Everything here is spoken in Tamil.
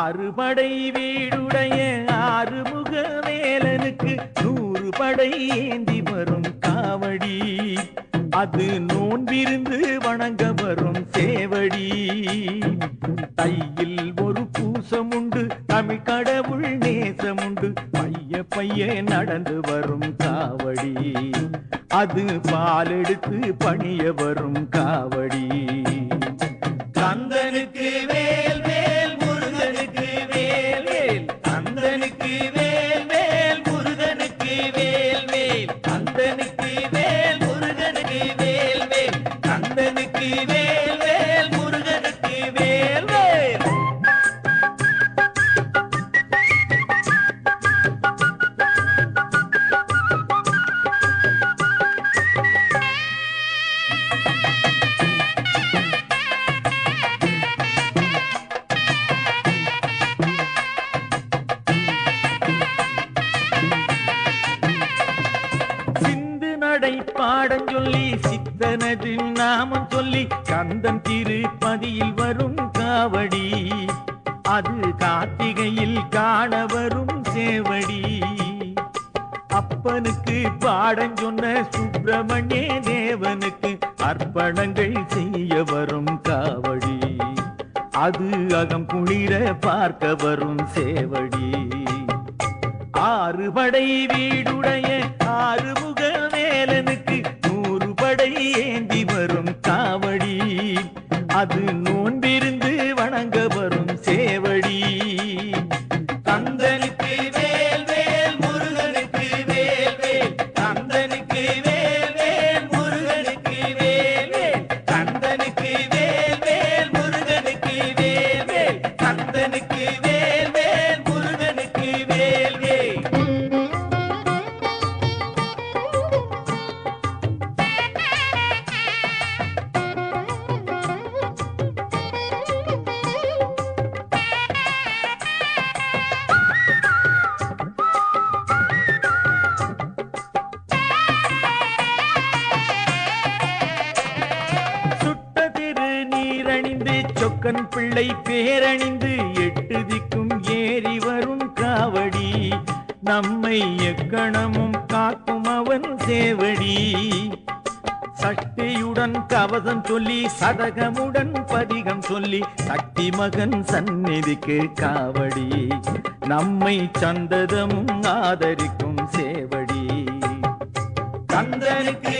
ஆறுபடை வீடுடைய ஆறுமுக வேலனுக்கு நூறு படை ஏந்தி வரும் காவடி. அது நோன்பிருந்து வணங்க வரும் சேவடி. தையில் ஒரு பூசம் உண்டு தமிழ் கடவுள் நேசம் உண்டு பைய பைய நடந்து வரும் காவடி. அது பால் எடுத்து பணிய வரும் காவடி. கந்தனுக்கு வேல் வேல் முருகனுக்கு வேல் வேல். கந்தனுக்கு வேல் வேல் முருகனுக்கு வேல் வேல். கந்தனுக்கு வேல் பாடம் சொல்லி சித்தனது நாமம் சொல்லி கந்தன் திருப்பதியில் வரும் காவடி. அது கார்த்திகையில் காண வரும் சேவடி. அப்பனுக்கு பாடம் சொன்ன சுப்பிரமணிய தேவனுக்கு அர்ப்பணங்கள் செய்ய வரும் காவடி. அது அகம் குளிர பார்க்க வரும் சேவடி. ஆறுபடை வீடுடைய ஆறுமுக வேலனுக்கு நூறு படை ஏந்தி வரும் காவடி. அது நோன்பிருந்து சொக்கன் பிள்ளை பேரணிந்து எட்டு திக்கும் ஏறி வரும் காவடி. நம்மை எக்கணமும் காக்கும் அவன் சேவடி. சக்தியுடன் கவசம் சொல்லி சதகமுடன் பதிகம் சொல்லி சக்தி மகன் சந்நிதிக்கு காவடி. நம்மை சந்ததமும் ஆதரிக்கும் சேவடி. சந்திரனுக்கு